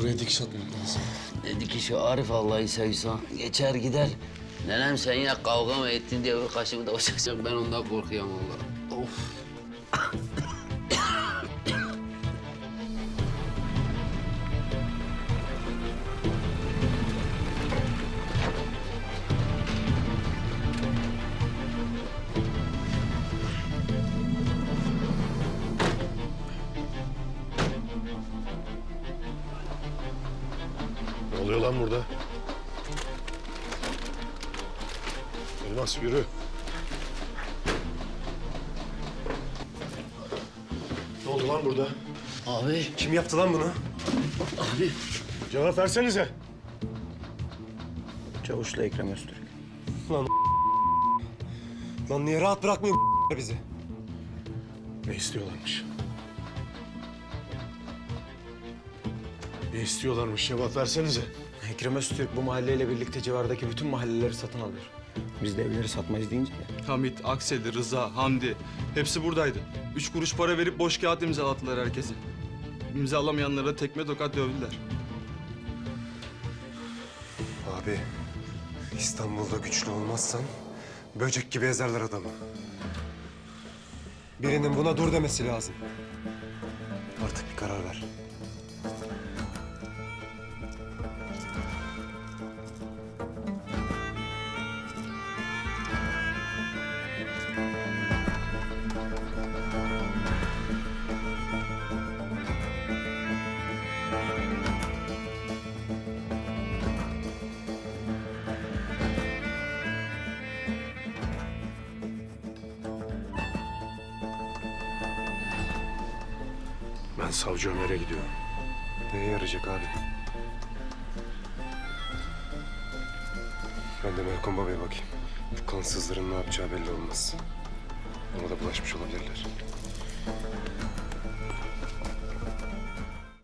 Buraya dikiş atmak lazım. Ne dikişi Arif Allah'ı seviyorsan. Geçer gider. Nenem sen yine kavga mı ettin diye bir kaşımı da uçacak. Ben ondan korkuyorum vallahi. Of. Ne oluyor lan burada? Elmas yürü. Ne oldu lan burada? Abi, Kim yaptı lan bunu? abi. Cevap versenize. Çavuşla Ekrem Öztürk. Lan niye rahat bırakmıyor bizi? Ne istiyorlarmış? Ne istiyorlarmış? Cevap versenize. Ekrem Öztürk bu mahalleyle birlikte civardaki bütün mahalleleri satın alıyor. Biz de evleri satmayız deyince ya. Hamit, Akseli, Rıza, Hamdi hepsi buradaydı. Üç kuruş para verip boş kağıt imzalattılar herkese. İmzalamayanlara tekme tokat dövdüler. Abi, İstanbul'da güçlü olmazsan böcek gibi ezerler adamı. Birinin buna dur demesi lazım. Artık bir karar ver. Ben savcı Ömer'e gidiyorum. Neye yarayacak abi? Ben de Melkom Baba'ya bakayım. Bu kansızların ne yapacağı belli olmaz. Ona da bulaşmış olabilirler.